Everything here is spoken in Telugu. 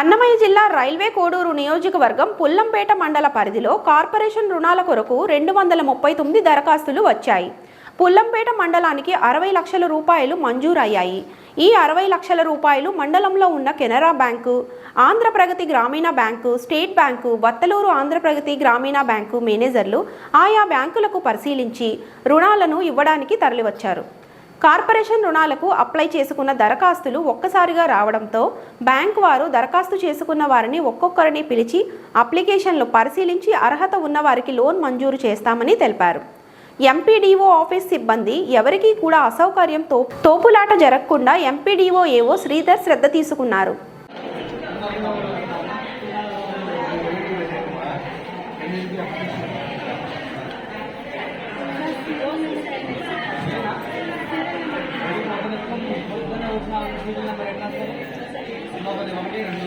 అన్నమయ్య జిల్లా రైల్వే కోడూరు నియోజకవర్గం పుల్లంపేట మండల పరిధిలో కార్పొరేషన్ రుణాల కొరకు రెండు వందల ముప్పై తొమ్మిది దరఖాస్తులు వచ్చాయి. పుల్లంపేట మండలానికి అరవై లక్షల రూపాయలు మంజూరయ్యాయి. ఈ అరవై లక్షల రూపాయలు మండలంలో ఉన్న Canara bank Andhra Pragathi Grameena bank state bank Vattaluru Andhra Pragathi Grameena bank మేనేజర్లు ఆయా బ్యాంకులకు పరిశీలించి రుణాలను ఇవ్వడానికి తరలివచ్చారు. కార్పొరేషన్ రుణాలకు అప్లై చేసుకున్న దరఖాస్తులు ఒక్కసారిగా రావడంతో బ్యాంక్ వారు దరఖాస్తు చేసుకున్న వారిని ఒక్కొక్కరిని పిలిచి అప్లికేషన్లు పరిశీలించి అర్హత ఉన్నవారికి లోన్ మంజూరు చేస్తామని తెలిపారు. ఎంపీడీఓ ఆఫీస్ సిబ్బంది ఎవరికీ కూడా అసౌకర్యం తో తోపులాట జరగకుండా ఎంపీడీఓ ఏవో శ్రీధర్ శ్రద్ధ తీసుకున్నారు. నా వీడియో నెంబర్ ఎట్లా వస్తారు ఒకటి ఒకటి రెండు